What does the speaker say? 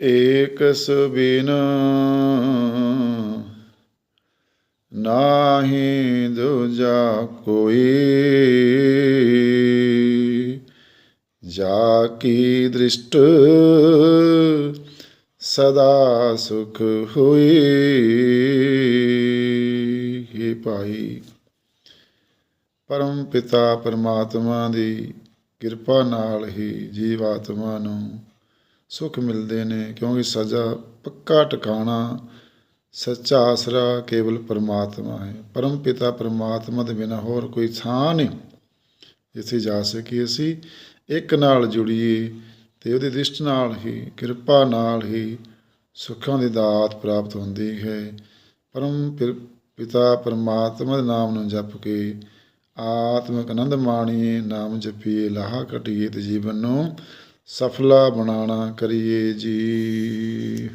ਏਕ ਸੁਬਿਨ ਨਾਹੀ ਦੂਜਾ ਕੋਈ, ਜਾ ਕੀ ਦ੍ਰਿਸ਼ਟ ਸਦਾ ਸੁਖ ਹੋਈ। हे ਭਾਈ, ਪਰਮ ਪਿਤਾ ਪਰਮਾਤਮਾ ਦੀ ਕਿਰਪਾ ਨਾਲ ਹੀ ਜੀਵਾਤਮਾ ਨੂੰ ਸੁਖ ਮਿਲਦੇ ਨੇ, ਕਿਉਂਕਿ ਸਜ਼ਾ ਪੱਕਾ ਟਿਕਾਣਾ, ਸੱਚਾ ਆਸਰਾ ਕੇਵਲ ਪਰਮਾਤਮਾ ਹੈ। ਪਰਮ ਪਿਤਾ ਪਰਮਾਤਮਾ ਦੇ ਬਿਨਾ ਹੋਰ ਕੋਈ ਥਾਂ ਨਹੀਂ। ਜਿੱਥੇ ਜਾ ਸਕੀਏ ਅਸੀਂ, ਇੱਕ ਨਾਲ ਜੁੜੀਏ ਤੇ ਉਹਦੀ ਦ੍ਰਿਸ਼ਟ ਨਾਲ ਹੀ, ਕਿਰਪਾ ਨਾਲ ਹੀ ਸੁੱਖਾਂ ਦੀ ਦਾਤ ਪ੍ਰਾਪਤ ਹੁੰਦੀ ਹੈ। ਪਰਮ ਪਿ- ਪਿਤਾ ਪਰਮਾਤਮਾ ਦੇ ਨਾਮ ਨੂੰ ਜਪ ਕੇ ਆਤਮਿਕ ਆਨੰਦ ਮਾਣੀਏ, ਨਾਮ ਜਪੀਏ, ਲਾਹਾ ਕਟੀਏ ਤੇ ਜੀਵਨ ਨੂੰ ਸਫਲਾ ਬਣਾਣਾ ਕਰੀਏ ਜੀ।